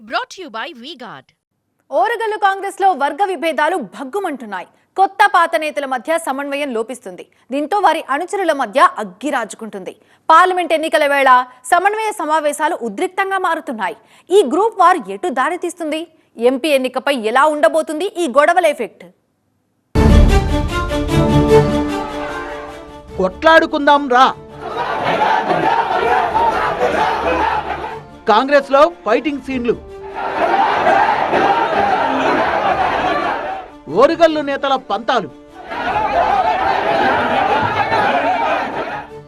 brought to you by VGuard. Oragallu కాంగ్రెస్లో వర్గ విభేదాలు భగ్గుమంటున్నాయి. కొత్త పాత నేతల మధ్య సమన్వయం లోపిస్తుంది. దీంతో వారి అనుచరుల మధ్య అగ్గి రాజుకుంటుంది పార్లమెంట్ ఎన్నికల వేళ సమన్వయ సమావేశాలు ఉద్రిక్తంగా మారుతున్నాయి. ఈ గ్రూప్ వార్ ఎటు దారి తీస్తుంది ఎంపీ ఎన్నికపై ఎలా ఉండబోతుంది ఈ గొడవల ఎఫెక్ట్? కొట్లాడుకుందాం రా. కాంగ్రెస్లో ఫైటింగ్ సీన్లు. ఓరుగల్లు నేతల పంతాలు.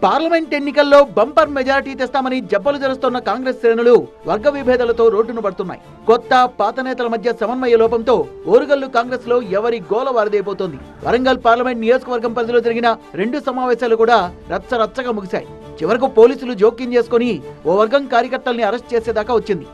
పార్లమెంట్ ఎన్నికల్లో బంపర్ మెజారిటీ తెస్తామని జబ్బలు జరుస్తున్న కాంగ్రెస్ శ్రేణులు వర్గ విభేదాలతో రోడ్డును పడుతున్నాయి. కొత్త పాత నేతల మధ్య సమన్వయ లోపంతో ఓరుగల్లు కాంగ్రెస్లో ఎవరి గోల వారదైపోతోంది. వరంగల్ పార్లమెంట్ నియోజకవర్గం పరిధిలో జరిగిన రెండు సమావేశాలు కూడా రచ్చ రచ్చగా ముగిశాయి. చివరకు పోలీసులు జోక్యం చేసుకుని ఓ వర్గం కార్యకర్తల్ని అరెస్ట్ చేసేదాకా వచ్చింది.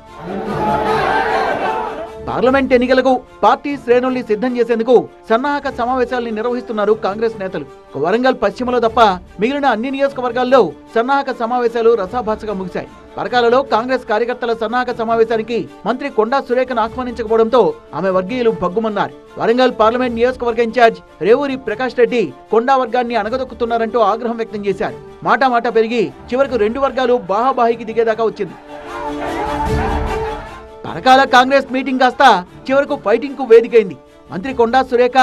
పార్లమెంట్ ఎన్నికలకు పార్టీ శ్రేణుల్ని సిద్ధం చేసేందుకు సన్నాహక సమావేశాల్ని నిర్వహిస్తున్నారు కాంగ్రెస్ నేతలు. వరంగల్ పశ్చిమలో తప్ప మిగిలిన అన్ని నియోజకవర్గాల్లో సన్నాహక సమావేశాలు రసాభాసగా ముగిశాయి. పరకాలలో కాంగ్రెస్ కార్యకర్తల సన్నాహక సమావేశానికి మంత్రి కొండా సురేఖను ఆహ్వానించకపోవడంతో ఆమె వర్గీయులు భగ్గుమన్నారు. వరంగల్ పార్లమెంట్ నియోజకవర్గ ఇన్ఛార్జ్ రేవూరి ప్రకాష్ రెడ్డి కొండా వర్గాన్ని అణగదొక్కుతున్నారంటూ ఆగ్రహం వ్యక్తం చేశారు. మాట మాట పెరిగి చివరకు రెండు వర్గాలు బాహాబాహికి దిగేదాకా వచ్చింది. పరకాల కాంగ్రెస్ మీటింగ్ కాస్త చివరకు ఫైటింగ్కు వేదికైంది. మంత్రి కొండా సురేఖ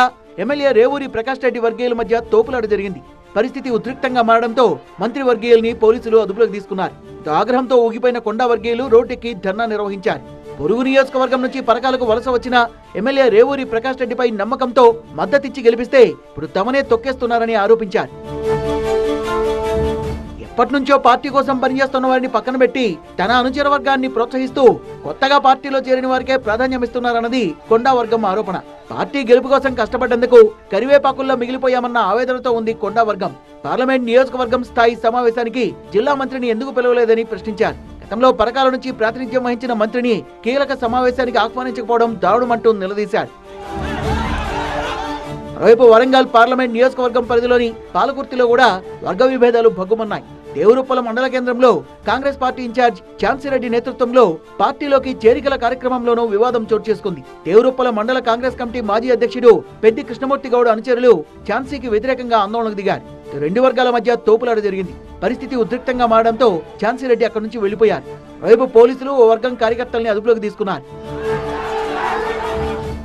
ఎమ్మెల్యే రేవూరి ప్రకాష్ రెడ్డి వర్గీయుల మధ్య తోపులాట జరిగింది. పరిస్థితి ఉద్రిక్తంగా మారడంతో మంత్రి వర్గీయుల్ని పోలీసులు అదుపులోకి తీసుకున్నారు. ఆగ్రహంతో ఊగిపోయిన కొండా వర్గీయులు రోడ్డెక్కి ధర్నా నిర్వహించారు. పొరుగు నియోజకవర్గం నుంచి పరకాలకు వలస వచ్చిన ఎమ్మెల్యే రేవూరి ప్రకాష్ రెడ్డిపై నమ్మకంతో మద్దతిచ్చి గెలిపిస్తే ఇప్పుడు తమనే తొక్కేస్తున్నారని ఆరోపించారు. ఎప్పటి నుంచో పార్టీ కోసం పనిచేస్తున్న వారిని పక్కన పెట్టి తన అనుచర వర్గాన్ని ప్రోత్సహిస్తూ కొత్తగా పార్టీలో చేరిన వారికే ప్రాధాన్యం ఇస్తున్నారన్నది కొండా వర్గం ఆరోపణ. పార్టీ గెలుపు కోసం కష్టపడ్డందుకు కరివేపాకుల్లో మిగిలిపోయామన్న ఆవేదనతో ఉంది కొండా వర్గం. పార్లమెంట్ నియోజకవర్గం స్థాయి సమావేశానికి జిల్లా మంత్రిని ఎందుకు పిలవలేదని ప్రశ్నించారు. గతంలో పరకాల నుంచి ప్రాతినిధ్యం వహించిన మంత్రిని కీలక సమావేశానికి ఆహ్వానించకపోవడం దారుణమంటూ నిలదీశారు. మరోవైపు వరంగల్ పార్లమెంట్ నియోజకవర్గం పరిధిలోని పాలకుర్తిలో కూడా వర్గ విభేదాలు భగ్గుమన్నాయి. దేవరుప్పల మండల కేంద్రంలో కాంగ్రెస్ పార్టీ ఇన్ఛార్జ్ ఛాన్సీరెడ్డి నేతృత్వంలో పార్టీలోకి చేరికల కార్యక్రమంలోనూ వివాదం చోటు చేసుకుంది. దేవరుప్పల మండల కాంగ్రెస్ కమిటీ మాజీ అధ్యక్షుడు పెద్ది కృష్ణమూర్తి గౌడ్ అనుచరులు ఛాన్సీకి వ్యతిరేకంగా ఆందోళనకు దిగారు. రెండు వర్గాల మధ్య తోపులాట జరిగింది. పరిస్థితి ఉద్రిక్తంగా మారడంతో ఝాన్సీరెడ్డి అక్కడి నుంచి వెళ్ళిపోయారు వైపు పోలీసులు ఓ వర్గం కార్యకర్తల్ని అదుపులోకి తీసుకున్నారు.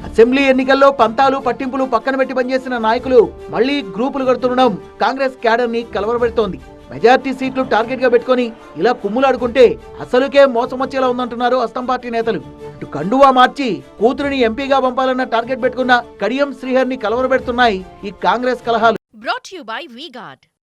అసెంబ్లీ ఎన్నికల్లో పంతాలు పట్టింపులు పక్కన పెట్టి పనిచేసిన నాయకులు మళ్ళీ గ్రూపులు కడుతుండడం కాంగ్రెస్ క్యాడర్ని కలవరపెడుతోంది. మెజార్టీ సీట్లు టార్గెట్గా పెట్టుకొని ఇలా కుమ్ములాడుకుంటే అసలుకే మోసం వచ్చేలా ఉందంటున్నారు అస్తం పార్టీ నేతలు. ఇటు కండువా మార్చి కూతురిని ఎంపీగా పంపాలన్న టార్గెట్ పెట్టుకున్న కడియం శ్రీహర్ని కలవరపెడుతున్నాయి ఈ కాంగ్రెస్ కలహాలు.